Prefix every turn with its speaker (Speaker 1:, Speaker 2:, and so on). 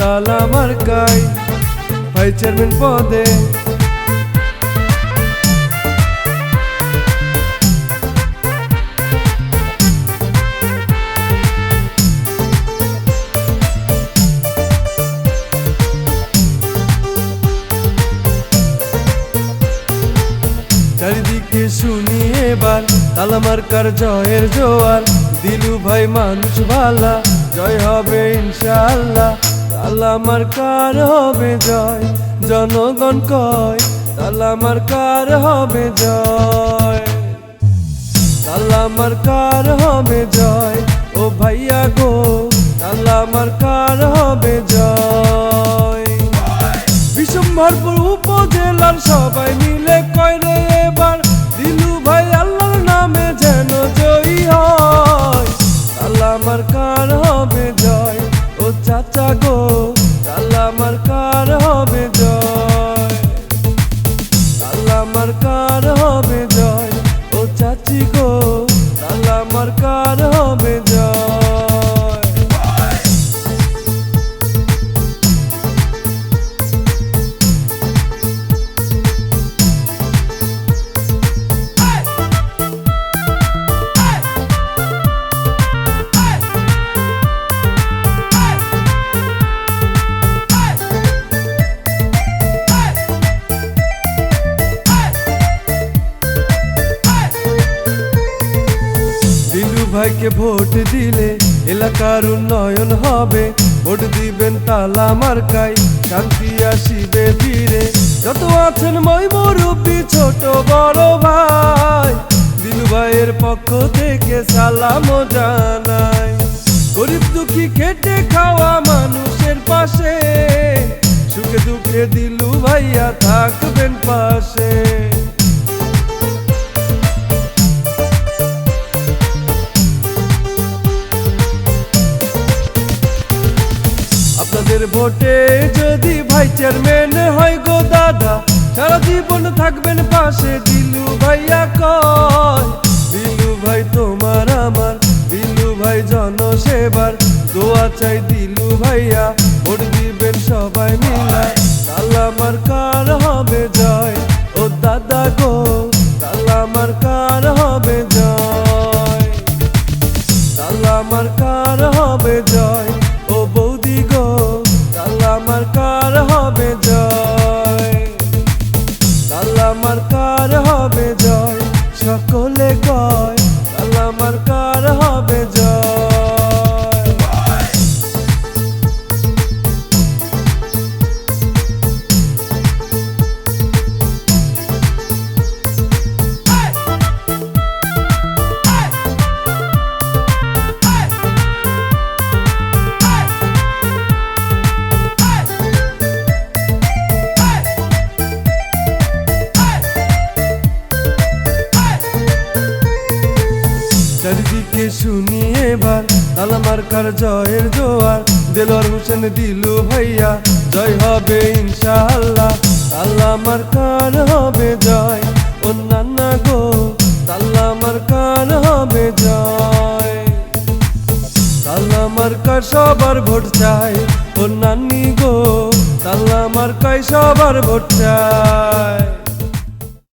Speaker 1: তালা ভাই চেয়ারম্যান পদে। চারিদিকে শুনি এবার তালামার্কার জয়ের জোয়ার। দিলু ভাই মানুষ ভালা জয় হবে ইনশাআল্লাহ। তালামার্কার হবে জয়? জনগণ কয় তালামার্কার হবে জয়? তালামার্কার হবে জয়? ও ভাইয়া গো তালামার্কার হবে জয়? বিশ্বম্ভরপুর উপজেলার সবাই মিলে আল্লাহ আমার কার হবে ভাইকে ভোট দিলে এলাকার উন্নয়ন হবে। ভোট দিবেন তালা মার্কাই শান্তি আসিবে ফিরে যত আছেন মই ছোট বড় ভাই, দিলু ভাইয়ের পক্ষ থেকে সালাম জানাই। গরিব দুঃখী খেটে খাওয়া মানুষের পাশে, সুখে দুঃখে দিলু ভাইয়া থাকবেন পাশে। আপনাদের ভোটে যদি ভাই চেয়ারম্যান হয় গো দাদা, সারা জীবন থাকবেন পাশে। দিলু ভাইয়া কয় দিলু ভাই তোমার আমার, দিলু ভাই জনসেবার। দোয়া চাই দিলু ভাইয়া, ভোট দিবেন সবাই মিলা তাল্লা আমার কার হবে জয়? ও দাদা গো। struggle চারিদিকে শুনি এবার? তালামার কার জয়ের জোয়ার। দেলোয়ার হোসেন দিলু ভাইয়া, জয় হবে ইনশাআল্লাহ। আল্লাহ আমার কার হবে জয়, অন্যান্য গো। তাল্লা আমার কার হবে জয়। তাল্লা আমার কার সবার ভোট চাই নান্নি গো। তাল্লা আমার কাই সবার ভোট চাই।